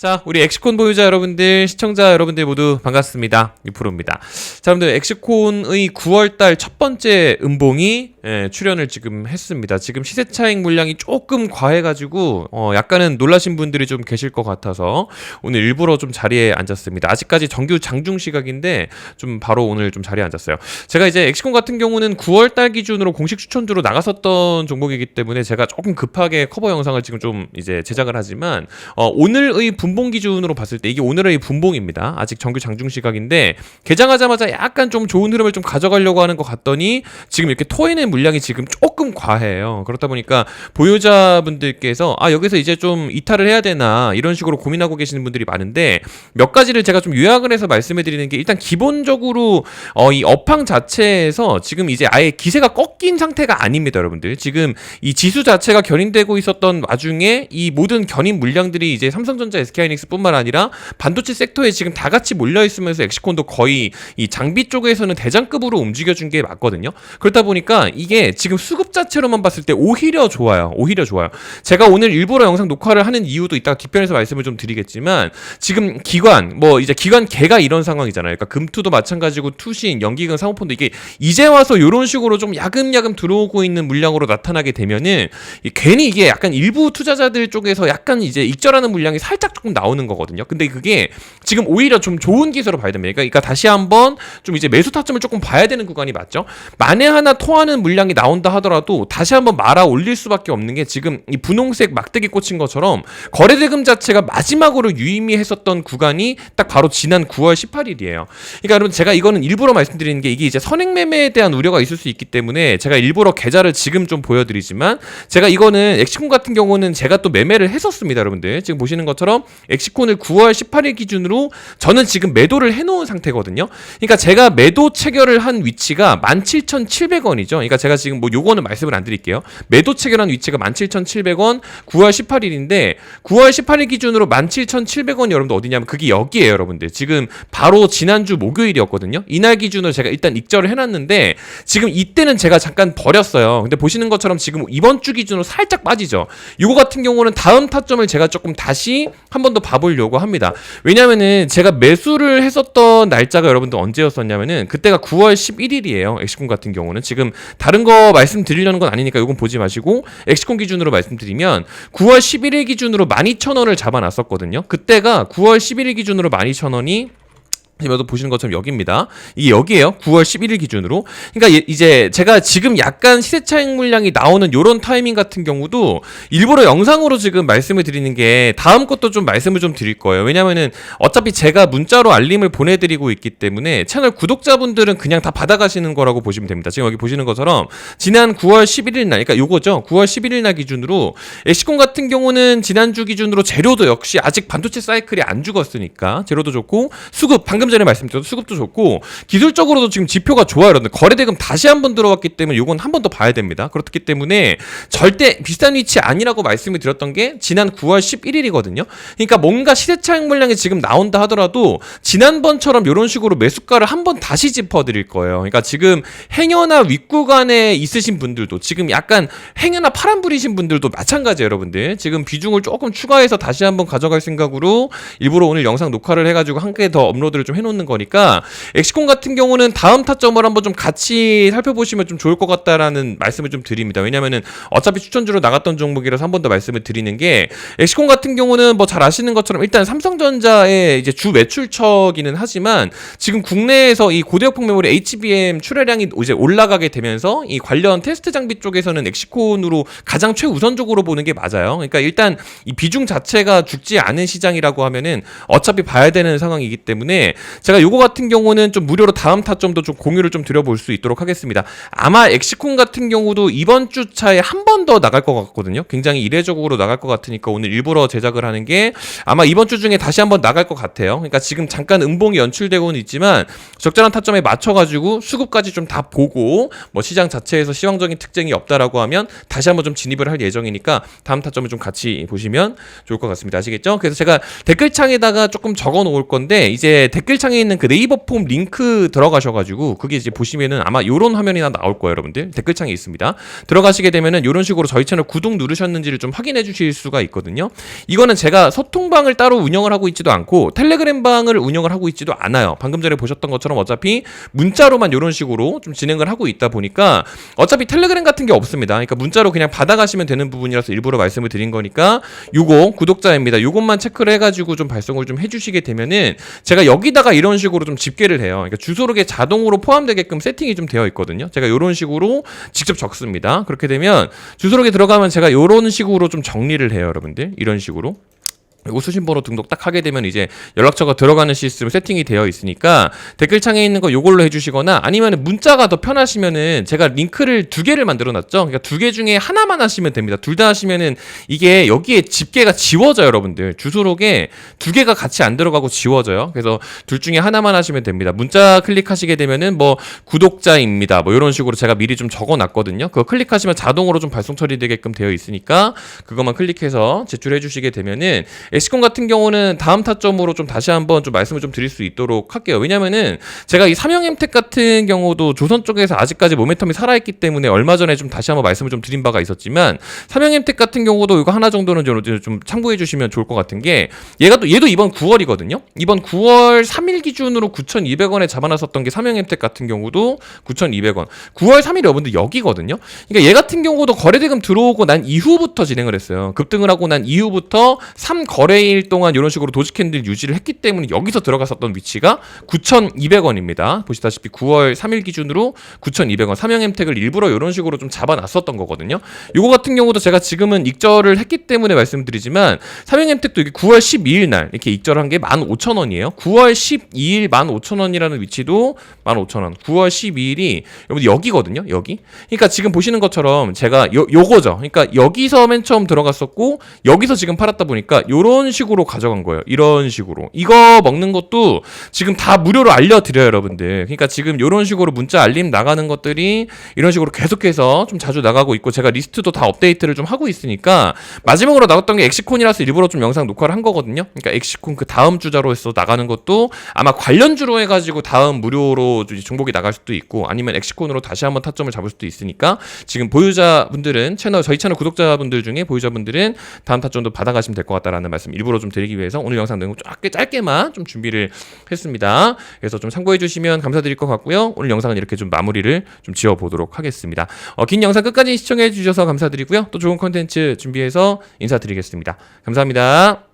자, 우리 엑시콘 보유자 여러분들, 시청자 여러분들 모두 반갑습니다. 유프로입니다. 자, 여러분들 엑시콘의 9월달 첫 번째 음봉이 예, 출연을 지금 했습니다. 지금 시세 차익 물량이 조금 과해가지고 어, 약간은 놀라신 분들이 좀 계실 것 같아서 오늘 일부러 좀 자리에 앉았습니다. 아직까지 정규 장중 시각인데 좀 바로 오늘 좀 자리에 앉았어요. 제가 이제 엑시콘 같은 경우는 9월 달 기준으로 공식 추천주로 나갔었던 종목이기 때문에 제가 조금 급하게 커버 영상을 지금 좀 이제 제작을 하지만 어, 오늘의 분봉 기준으로 봤을 때 이게 오늘의 분봉입니다. 아직 정규 장중 시각인데 개장하자마자 약간 좀 좋은 흐름을 좀 가져가려고 하는 것 같더니 지금 이렇게 토해낸 물량이 지금 조금 과해요. 그렇다 보니까 보유자분들께서 아 여기서 이제 좀 이탈을 해야 되나 이런 식으로 고민하고 계시는 분들이 많은데 몇 가지를 제가 좀 요약을 해서 말씀해 드리는 게 일단 기본적으로 어, 이 업황 자체에서 지금 이제 아예 기세가 꺾인 상태가 아닙니다, 여러분들. 지금 이 지수 자체가 견인되고 있었던 와중에 이 모든 견인 물량들이 이제 삼성전자, SK하이닉스뿐만 아니라 반도체 섹터에 지금 다 같이 몰려 있으면서 엑시콘도 거의 이 장비 쪽에서는 대장급으로 움직여준 게 맞거든요. 그렇다 보니까 이게 지금 수급 자체로만 봤을 때 오히려 좋아요. 오히려 좋아요. 제가 오늘 일부러 영상 녹화를 하는 이유도 이따 뒷편에서 말씀을 좀 드리겠지만 지금 기관 뭐 이제 기관 개가 이런 상황이잖아요. 그러니까 금투도 마찬가지고 투신, 연기금, 사모펀드 이게 이제 와서 이런 식으로 좀 야금야금 들어오고 있는 물량으로 나타나게 되면은 이 괜히 이게 약간 일부 투자자들 쪽에서 약간 이제 익절하는 물량이 살짝 조금 나오는 거거든요. 근데 그게 지금 오히려 좀 좋은 기세로 봐야 됩니다. 그러니까, 그러니까 다시 한번 좀 이제 매수 타점을 조금 봐야 되는 구간이 맞죠. 만에 하나 토하는 물량 이 나온다 하더라도 다시 한번 말아 올릴 수밖에 없는 게 지금 이 분홍색 막대기 꽂힌 것처럼 거래대금 자체가 마지막으로 유의미했었던 구간이 딱 바로 지난 9월 18일이에요. 그러니까 여러분 제가 이거는 일부러 말씀드리는 게 이게 이제 선행 매매에 대한 우려가 있을 수 있기 때문에 제가 일부러 계좌를 지금 좀 보여드리지만 제가 이거는 엑시콘 같은 경우는 제가 또 매매를 했었습니다, 여러분들. 지금 보시는 것처럼 엑시콘을 9월 18일 기준으로 저는 지금 매도를 해놓은 상태거든요. 그러니까 제가 매도 체결을 한 위치가 17,700원이죠. 그러니까 제가 지금 뭐 요거는 말씀을 안 드릴게요. 매도 체결한 위치가 17,700원 9월 18일인데 9월 18일 기준으로 17,700원이 여러분들 어디냐면 그게 여기에요, 여러분들. 지금 바로 지난주 목요일이었거든요. 이날 기준으로 제가 일단 익절을 해 놨는데 지금 이때는 제가 잠깐 버렸어요. 근데 보시는 것처럼 지금 이번 주 기준으로 살짝 빠지죠. 이거 같은 경우는 다음 타점을 제가 조금 다시 한 번 더 봐보려고 합니다. 왜냐면은 제가 매수를 했었던 날짜가 여러분들 언제였었냐면은 그때가 9월 11일이에요. 엑시콘 같은 경우는 지금 다른 거 말씀드리려는 건 아니니까 이건 보지 마시고 엑시콘 기준으로 말씀드리면 9월 11일 기준으로 12,000원을 잡아놨었거든요. 그때가 9월 11일 기준으로 12,000원이 지금도 보시는 것처럼 여기입니다. 이게 여기에요. 9월 11일 기준으로. 그러니까 예- 이제 제가 지금 약간 시세 차익 물량이 나오는 요런 타이밍 같은 경우도 일부러 영상으로 지금 말씀을 드리는 게 다음 것도 좀 말씀을 좀 드릴 거예요. 왜냐면은 어차피 제가 문자로 알림을 보내드리고 있기 때문에 채널 구독자분들은 그냥 다 받아가시는 거라고 보시면 됩니다. 지금 여기 보시는 것처럼 지난 9월 11일 날, 그러니까 요거죠. 9월 11일 날 기준으로 엑시콘 같은 경우는 지난주 기준으로 재료도 역시 아직 반도체 사이클이 안 죽었으니까 재료도 좋고 수급 방금 전에 말씀드렸던 수급도 좋고 기술적으로도 지금 지표가 좋아요. 여러분들 거래 대금 다시 한 번 들어왔기 때문에 요건 한 번 더 봐야 됩니다. 그렇기 때문에 절대 비싼 위치 아니라고 말씀을 드렸던 게 지난 9월 11일이거든요. 그러니까 뭔가 시세 차익 물량이 지금 나온다 하더라도 지난번처럼 이런 식으로 매수가를 한 번 다시 짚어드릴 거예요. 그러니까 지금 행여나 윗구간에 있으신 분들도 지금 약간 행여나 파란불이신 분들도 마찬가지예요, 여러분들. 지금 비중을 조금 추가해서 다시 한번 가져갈 생각으로 일부러 오늘 영상 녹화를 해가지고 한 개 더 업로드를 좀 해놓는 거니까 엑시콘 같은 경우는 다음 타점을 한번 좀 같이 살펴보시면 좀 좋을 것 같다라는 말씀을 좀 드립니다. 왜냐면은 어차피 추천주로 나갔던 종목이라서 한 번 더 말씀을 드리는 게 엑시콘 같은 경우는 뭐 잘 아시는 것처럼 일단 삼성전자의 이제 주 매출처기는 하지만 지금 국내에서 이 고대역폭 메모리 HBM 출하량이 이제 올라가게 되면서 이 관련 테스트 장비 쪽에서는 엑시콘으로 가장 최우선적으로 보는 게 맞아요. 그러니까 일단 이 비중 자체가 죽지 않은 시장이라고 하면은 어차피 봐야 되는 상황이기 때문에 제가 요거 같은 경우는 좀 무료로 다음 타점도 좀 공유를 좀 드려볼 수 있도록 하겠습니다. 아마 엑시콘 같은 경우도 이번 주 차에 한 번 더 나갈 것 같거든요. 굉장히 이례적으로 나갈 것 같으니까 오늘 일부러 제작을 하는 게 아마 이번 주 중에 다시 한번 나갈 것 같아요. 그러니까 지금 잠깐 음봉이 연출되고는 있지만 적절한 타점에 맞춰가지고 수급까지 좀 다 보고 뭐 시장 자체에서 시황적인 특징이 없다라고 하면 다시 한번 좀 진입을 할 예정이니까 다음 타점을 좀 같이 보시면 좋을 것 같습니다. 아시겠죠? 그래서 제가 댓글창에다가 조금 적어 놓을 건데 이제 댓글 댓글창에 있는 그 네이버 폼 링크 들어가셔가지고 그게 이제 보시면은 아마 요런 화면이나 나올 거예요, 여러분들. 댓글창에 있습니다. 들어가시게 되면은 요런 식으로 저희 채널 구독 누르셨는지를 좀 확인해 주실 수가 있거든요. 이거는 제가 소통방을 따로 운영을 하고 있지도 않고 텔레그램 방을 운영을 하고 있지도 않아요. 방금 전에 보셨던 것처럼 어차피 문자로만 요런 식으로 좀 진행을 하고 있다 보니까 어차피 텔레그램 같은 게 없습니다. 그러니까 문자로 그냥 받아가시면 되는 부분이라서 일부러 말씀을 드린 거니까 요거 구독자입니다. 요것만 체크를 해가지고 좀 발송을 좀 해주시게 되면은 제가 여기다 가 이런 식으로 좀 집계를 해요. 그러니까 주소록에 자동으로 포함되게끔 세팅이 좀 되어 있거든요. 제가 요런 식으로 직접 적습니다. 그렇게 되면 주소록에 들어가면 제가 요런 식으로 좀 정리를 해요, 여러분들. 이런 식으로. 요거 수신번호 등록 딱 하게 되면 이제 연락처가 들어가는 시스템 세팅이 되어 있으니까 댓글창에 있는 거 요걸로 해주시거나 아니면 문자가 더 편하시면은 제가 링크를 두 개를 만들어 놨죠. 그러니까 두 개 중에 하나만 하시면 됩니다. 둘 다 하시면은 이게 여기에 집계가 지워져요, 여러분들. 주소록에 두 개가 같이 안 들어가고 지워져요. 그래서 둘 중에 하나만 하시면 됩니다. 문자 클릭하시게 되면은 뭐 구독자입니다. 뭐 이런 식으로 제가 미리 좀 적어 놨거든요. 그거 클릭하시면 자동으로 좀 발송 처리되게끔 되어 있으니까 그것만 클릭해서 제출해 주시게 되면은 엑시콘 같은 경우는 다음 타점으로 좀 다시 한번 좀 말씀을 좀 드릴 수 있도록 할게요. 왜냐면은 제가 이 삼형 엠텍 같은 경우도 조선 쪽에서 아직까지 모멘텀이 살아있기 때문에 얼마 전에 좀 다시 한번 말씀을 좀 드린 바가 있었지만 삼형 엠텍 같은 경우도 이거 하나 정도는 좀, 좀 참고해 주시면 좋을 것 같은 게 얘가 또 얘도 이번 9월이거든요. 이번 9월 3일 기준으로 9,200원에 잡아놨었던 게 삼형 엠텍 같은 경우도 9,200원. 9월 3일이 여러분들 여기거든요. 그러니까 얘 같은 경우도 거래대금 들어오고 난 이후부터 진행을 했어요. 급등을 하고 난 이후부터 3거 래일 동안 이런 식으로 도지 캔들 유지를 했기 때문에 여기서 들어갔었던 위치가 9,200원입니다. 보시다시피 9월 3일 기준으로 9,200원 삼형 햄택을 일부러 이런 식으로 좀 잡아놨었던 거거든요. 요거 같은 경우도 제가 지금은 익절을 했기 때문에 말씀드리지만 삼형 햄택도 이게 9월 12일 날 이렇게 익절한 게 15,000원이에요. 9월 12일 15,000원이라는 위치도 15,000원. 9월 12일이 여러분 여기거든요. 여기. 그러니까 지금 보시는 것처럼 제가 요 요거죠. 그러니까 여기서 맨 처음 들어갔었고 여기서 지금 팔았다 보니까 요런 식으로 가져간 거예요. 이런 식으로. 이거 먹는 것도 지금 다 무료로 알려드려요, 여러분들. 그러니까 지금 요런 식으로 문자 알림 나가는 것들이 이런 식으로 계속해서 좀 자주 나가고 있고 제가 리스트도 다 업데이트를 좀 하고 있으니까 마지막으로 나갔던 게 엑시콘이라서 일부러 좀 영상 녹화를 한 거거든요. 그러니까 엑시콘 그 다음 주자로 해서 나가는 것도 아마 관련 주로 해가지고 다음 무료로 중복이 나갈 수도 있고 아니면 엑시콘으로 다시 한번 타점을 잡을 수도 있으니까 지금 보유자분들은 채널 저희 채널 구독자분들 중에 보유자분들은 다음 타점도 받아가시면 될 것 같다라는 말씀 일부러 좀 드리기 위해서 오늘 영상 내용 짧게 짧게만 좀 준비를 했습니다. 그래서 좀 참고해 주시면 감사드릴 것 같고요. 오늘 영상은 이렇게 좀 마무리를 좀 지어 보도록 하겠습니다. 어, 긴 영상 끝까지 시청해 주셔서 감사드리고요. 또 좋은 컨텐츠 준비해서 인사드리겠습니다. 감사합니다.